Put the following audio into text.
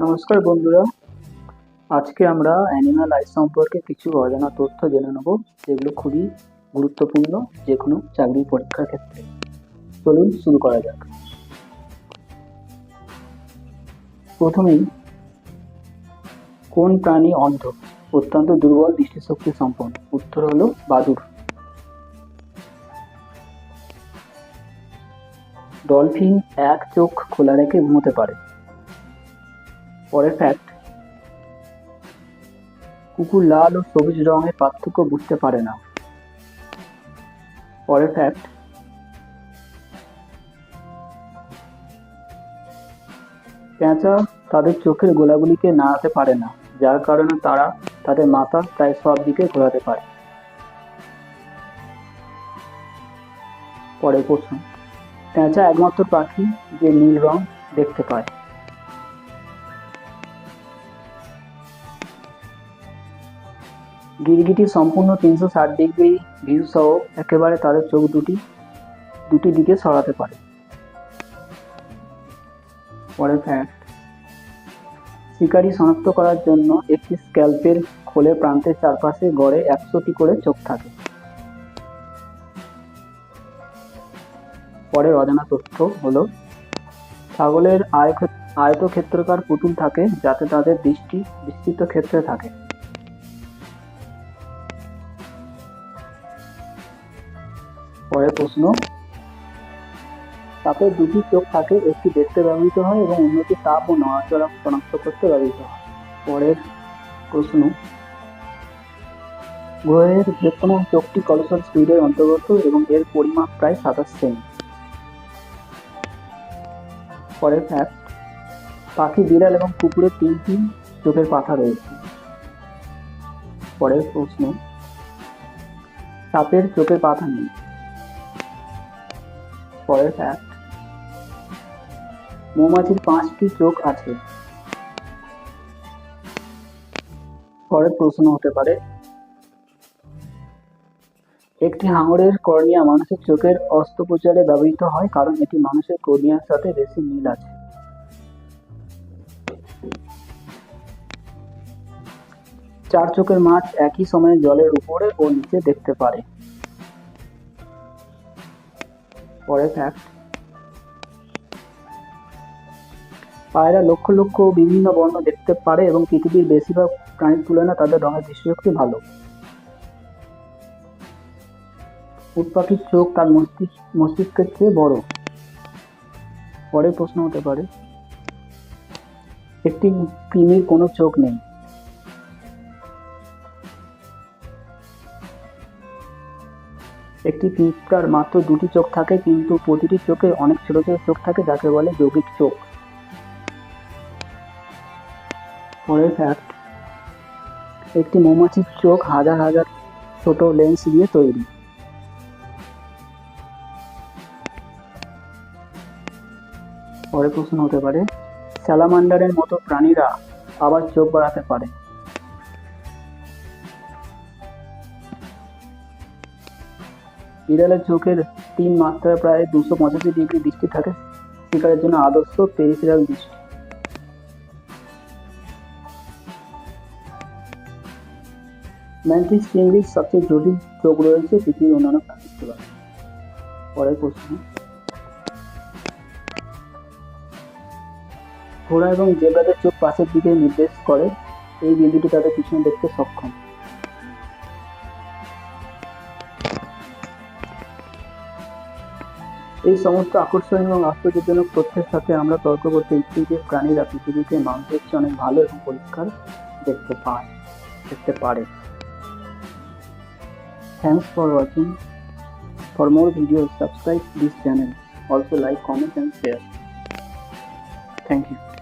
নমস্কার বন্ধুরা। আজকে আমরা অ্যানিমাল লাইফ সম্পর্কে কিছু অজানা তথ্য জেনে নেব, যেগুলো খুবই গুরুত্বপূর্ণ যে কোনো চাকরির পরীক্ষার ক্ষেত্রে। চলুন শুরু করা যাক। প্রথমেই, কোন প্রাণী অন্ধ? অত্যন্ত দুর্বল দৃষ্টিশক্তি সম্পন্ন। উত্তর হলো বাদুড়। ডলফিন এক চোখ খোলা রেখে ঘুমোতে পারে। পরের ফ্যাক্ট কুকুর লাল ও সবুজ রঙের পার্থক্য বুঝতে পারে না। পরের ফ্যাক্ট পেঁচা তাদের চোখের গোলাগুলিকে নাড়াতে পারে না, যার কারণে তারা তাদের মাথা প্রায় সব দিকে ঘোরাতে পারে। পরের প্রশ্ন। পেঁচা একমাত্র পাখি যে নীল রং দেখতে পায়। গিরগিটি সম্পূর্ণ তিনশো ষাট ডিগ্রি ভিউ সহ একেবারে তাদের চোখ দুটি দুটি দিকে সরাতে পারে। পরে ফ্যাক্ট শিকারি শনাক্ত করার জন্য একটি স্ক্যাল্পের খোলে প্রান্তের চারপাশে গড়ে একশোটি করে চোখ থাকে। পরের অজানা তথ্য হলো, ছাগলের আয়ক্ষ- আয়তক্ষেত্রকার পুতুল থাকে যাতে তাদের দৃষ্টি বিস্তৃত ক্ষেত্রে থাকে। পরের প্রশ্ন। সাপের দুটি চোখ থাকে, একটি দেখতে ব্যবহৃত হয় এবং অন্যটি তাপ ও নড়াচড়া শনাক্ত করতে ব্যবহৃত হয়। পরের প্রশ্ন। গ্রহের কোনো চোখটি কলসল স্পিডের অন্তর্গত এবং এর পরিমাপ প্রায় সাতাশ সেমি। পরের ফ্যাক্ট পাখি, বিড়াল এবং কুকুরের তিনটি চোখের পাতা রয়েছে। পরের প্রশ্ন, সাপের চোখের পাতা নেই। পরের ফ্যাক্ট মৌমাছির পাঁচটি চোখ আছে। পরের প্রশ্ন হতে পারে, একটি হাঙরের কর্নিয়া মানুষের চোখের অস্ত্রোপচারে ব্যবহৃত হয় কারণ এটি মানুষের কর্নিয়ার সাথে বেশি মিল আছে। চার চোখের মাছ একই সময়ে জলের উপরে ও নিচে দেখতে পারে। পরের ফ্যাক্ট পায়রা লক্ষ লক্ষ বিভিন্ন বর্ণ দেখতে পারে এবং পৃথিবীর বেশিরভাগ প্রাণীর তুলনায় তাদের রঙের দৃষ্টিশক্তি ভালো। উট চোখ তার মস্তিষ্ক, মস্তিষ্কের চেয়ে বড়। পরের প্রশ্ন হতে পারে, একটি কৃমির কোনো চোখ নেই। একটি পিঁপড়ার মাত্র দুটি চোখ থাকে, কিন্তু প্রতিটি চোখে অনেক ছোট ছোট চোখ থাকে যাকে বলে যৌগিক চোখ। পরের ফ্যাক্ট একটি মৌমাছির চোখ হাজার হাজার ছোট লেন্স দিয়ে তৈরি। পরের প্রশ্ন হতে পারে স্যালামান্ডারের মতো প্রাণীরা আবার চোখ বাড়াতে পারে। বিড়ালের চোখের তিন মাত্রায় প্রায় দুশো পঁচাশি ডিগ্রি দৃষ্টি থাকে। শিকারের জন্য আদর্শ পেরিফেরাল দৃষ্টি ম্যান্টিস চিংড়ির সবচেয়ে জটিল চোখ রয়েছে পৃথিবীর অন্যান্য প্রাণীর তুলনায় পরের প্রশ্ন। ঘোড়া এবং জেব্রাদের চোখ পাশের দিকে নির্দেশ করে, এই বিন্দুটি তাদের পিছনে দেখতে সক্ষম। এই সমস্ত আকর্ষণীয় এবং আশ্চর্যজনক তথ্যের সাথে আমরা তর্ক করতে ইচ্ছুক যে প্রাণীরা পৃথিবীতে মানুষের চেয়ে অনেক ভালো এবং পরিষ্কার দেখতে পায়, দেখতে পারে। Thanks for watching for more videos subscribe this channel also like comment and share thank you